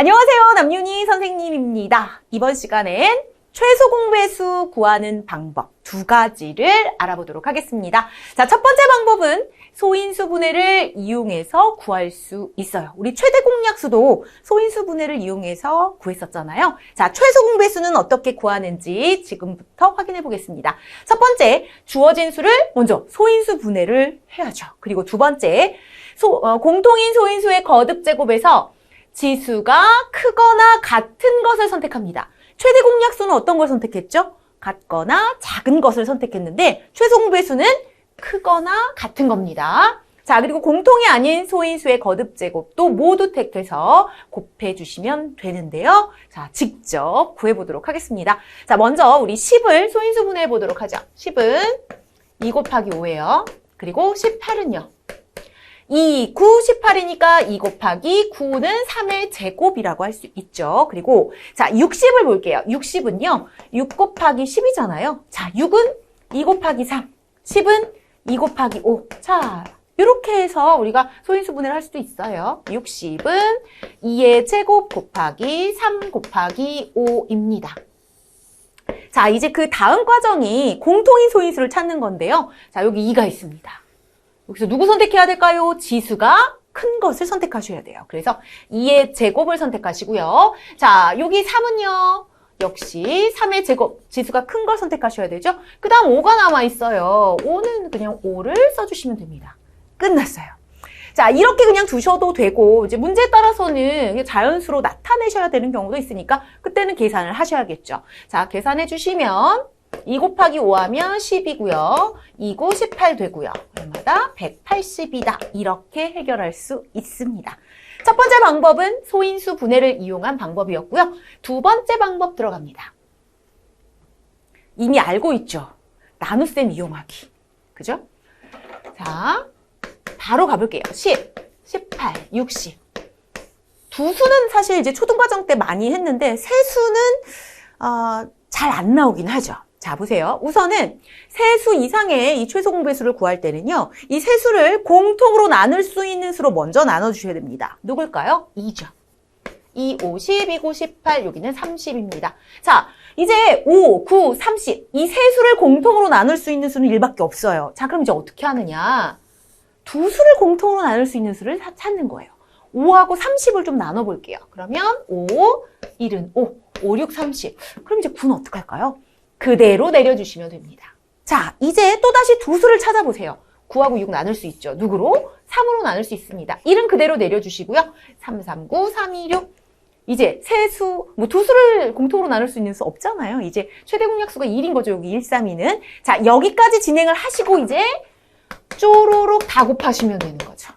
안녕하세요. 남윤희 선생님입니다. 이번 시간엔 최소 공배수 구하는 방법 두 가지를 알아보도록 하겠습니다. 자, 첫 번째 방법은 소인수 분해를 이용해서 구할 수 있어요. 우리 최대 공약수도 소인수 분해를 이용해서 구했었잖아요. 자, 최소 공배수는 어떻게 구하는지 지금부터 확인해 보겠습니다. 첫 번째, 주어진 수를 먼저 소인수 분해를 해야죠. 그리고 두 번째, 소- 어, 공통인 소인수의 거듭 제곱에서 지수가 크거나 같은 것을 선택합니다. 최대 공약수는 어떤 걸 선택했죠? 같거나 작은 것을 선택했는데 최소 공배수는 크거나 같은 겁니다. 자, 그리고 공통이 아닌 소인수의 거듭 제곱도 모두 택해서 곱해 주시면 되는데요. 자, 직접 구해 보도록 하겠습니다. 자, 먼저 우리 10을 소인수 분해해 보도록 하죠. 10은 2 곱하기 5예요. 그리고 18은요. 2, 9, 18이니까 2 곱하기 9는 3의 제곱이라고 할 수 있죠. 그리고 자 60을 볼게요. 60은요. 6 곱하기 10이잖아요. 자 6은 2 곱하기 3, 10은 2 곱하기 5. 자 이렇게 해서 우리가 소인수 분해를 할 수도 있어요. 60은 2의 제곱 곱하기 3 곱하기 5입니다. 자 이제 그 다음 과정이 공통인 소인수를 찾는 건데요. 자 여기 2가 있습니다. 여기서 누구 선택해야 될까요? 지수가 큰 것을 선택하셔야 돼요. 그래서 2의 제곱을 선택하시고요. 자, 여기 3은요. 역시 3의 제곱, 지수가 큰 걸 선택하셔야 되죠. 그 다음 5가 남아있어요. 5는 그냥 5를 써주시면 됩니다. 끝났어요. 자, 이렇게 그냥 두셔도 되고, 이제 문제에 따라서는 자연수로 나타내셔야 되는 경우도 있으니까, 그때는 계산을 하셔야겠죠. 자, 계산해 주시면, 2 곱하기 5 하면 10이고요. 2고 18 되고요. 얼마다? 180이다. 이렇게 해결할 수 있습니다. 첫 번째 방법은 소인수 분해를 이용한 방법이었고요. 두 번째 방법 들어갑니다. 이미 알고 있죠? 나눗셈 이용하기. 그죠? 자, 바로 가볼게요. 10, 18, 60. 두 수는 사실 이제 초등과정 때 많이 했는데 세 수는 어, 잘 안 나오긴 하죠. 자, 보세요. 우선은 세수 이상의 이 최소 공배수를 구할 때는요. 이 세수를 공통으로 나눌 수 있는 수로 먼저 나눠주셔야 됩니다. 누굴까요? 2죠. 2, 5, 10, 2, 9, 18, 여기는 30입니다. 자, 이제 5, 9, 30. 이 세 수를 공통으로 나눌 수 있는 수는 1밖에 없어요. 자, 그럼 이제 어떻게 하느냐. 두 수를 공통으로 나눌 수 있는 수를 사- 찾는 거예요. 5하고 30을 좀 나눠볼게요. 그러면 5, 1은 5, 5, 6, 30. 그럼 이제 9는 어떻게 할까요? 그대로 내려주시면 됩니다. 자, 이제 또다시 두 수를 찾아보세요. 9하고 6 나눌 수 있죠. 누구로? 3으로 나눌 수 있습니다. 1은 그대로 내려주시고요. 3, 3, 9, 3, 2, 6. 이제 세 수, 뭐 두 수를 공통으로 나눌 수 있는 수 없잖아요. 이제 최대 공약수가 1인 거죠. 여기 1, 3, 2는. 자, 여기까지 진행을 하시고 이제 쪼로록 다 곱하시면 되는 거죠.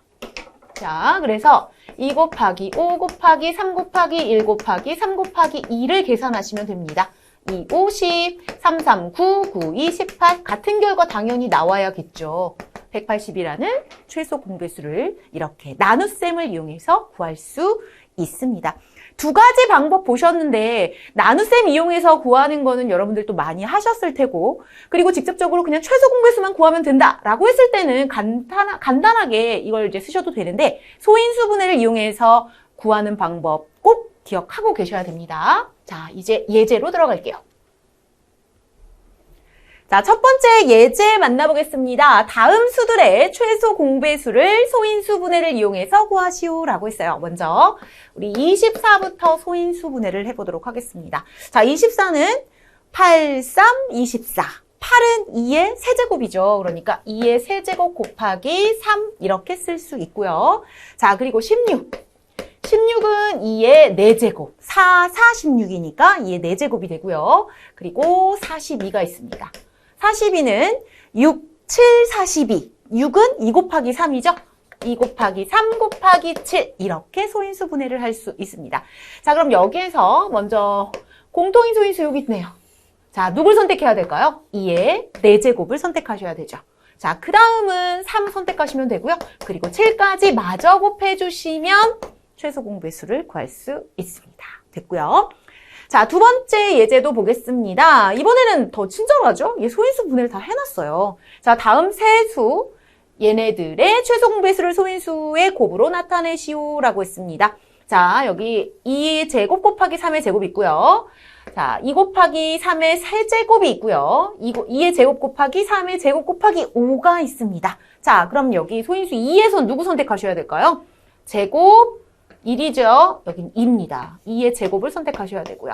자, 그래서 2 곱하기 5 곱하기 3 곱하기 1 곱하기 3 곱하기 2를 계산하시면 됩니다. 2, 50, 3, 3, 9, 9, 2, 18 같은 결과 당연히 나와야겠죠. 180이라는 최소 공배수를 이렇게 나눗셈을 이용해서 구할 수 있습니다. 두 가지 방법 보셨는데 나눗셈 이용해서 구하는 거는 여러분들도 많이 하셨을 테고 그리고 직접적으로 그냥 최소 공배수만 구하면 된다라고 했을 때는 간단, 간단하게 이걸 이제 쓰셔도 되는데 소인수 분해를 이용해서 구하는 방법 꼭 기억하고 계셔야 됩니다. 자, 이제 예제로 들어갈게요. 자, 첫 번째 예제 만나보겠습니다. 다음 수들의 최소 공배수를 소인수 분해를 이용해서 구하시오라고 했어요. 먼저 우리 24부터 소인수 분해를 해보도록 하겠습니다. 자, 24는 8, 3, 24. 8은 2의 세제곱이죠. 그러니까 2의 세제곱 곱하기 3 이렇게 쓸 수 있고요. 자, 그리고 16. 16은 2의 4제곱. 4, 4, 16이니까 2의 4제곱이 되고요. 그리고 42가 있습니다. 42는 6, 7, 42. 6은 2 곱하기 3이죠. 2 곱하기 3 곱하기 7 이렇게 소인수 분해를 할 수 있습니다. 자 그럼 여기에서 먼저 공통인 소인수 여기 있네요. 자 누굴 선택해야 될까요? 2의 4제곱을 선택하셔야 되죠. 자 그 다음은 3 선택하시면 되고요. 그리고 7까지 마저 곱해주시면 최소 공배수를 구할 수 있습니다. 됐고요. 자, 두 번째 예제도 보겠습니다. 이번에는 더 친절하죠? 얘 소인수 분해를 다 해놨어요. 자, 다음 세 수. 얘네들의 최소 공배수를 소인수의 곱으로 나타내시오라고 했습니다. 자, 여기 2의 제곱 곱하기 3의 제곱이 있고요. 자, 2 곱하기 3의 세제곱이 있고요. 2의 제곱 곱하기 3의 제곱 곱하기 5가 있습니다. 자, 그럼 여기 소인수 2에서 누구 선택하셔야 될까요? 제곱 1이죠. 여긴 2입니다. 2의 제곱을 선택하셔야 되고요.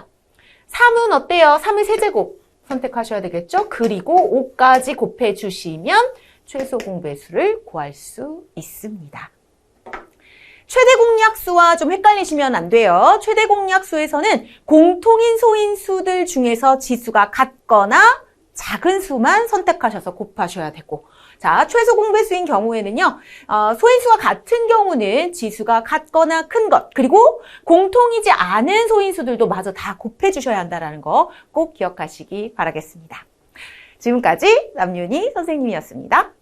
3은 어때요? 3의 세제곱 선택하셔야 되겠죠? 그리고 5까지 곱해 주시면 최소 공배수를 구할 수 있습니다. 최대 공약수와 좀 헷갈리시면 안 돼요. 최대 공약수에서는 공통인 소인수들 중에서 지수가 같거나 작은 수만 선택하셔서 곱하셔야 되고 자 최소 공배수인 경우에는요 어, 소인수가 같은 경우는 지수가 같거나 큰 것 그리고 공통이지 않은 소인수들도 마저 다 곱해 주셔야 한다는 거 꼭 기억하시기 바라겠습니다. 지금까지 남윤희 선생님이었습니다.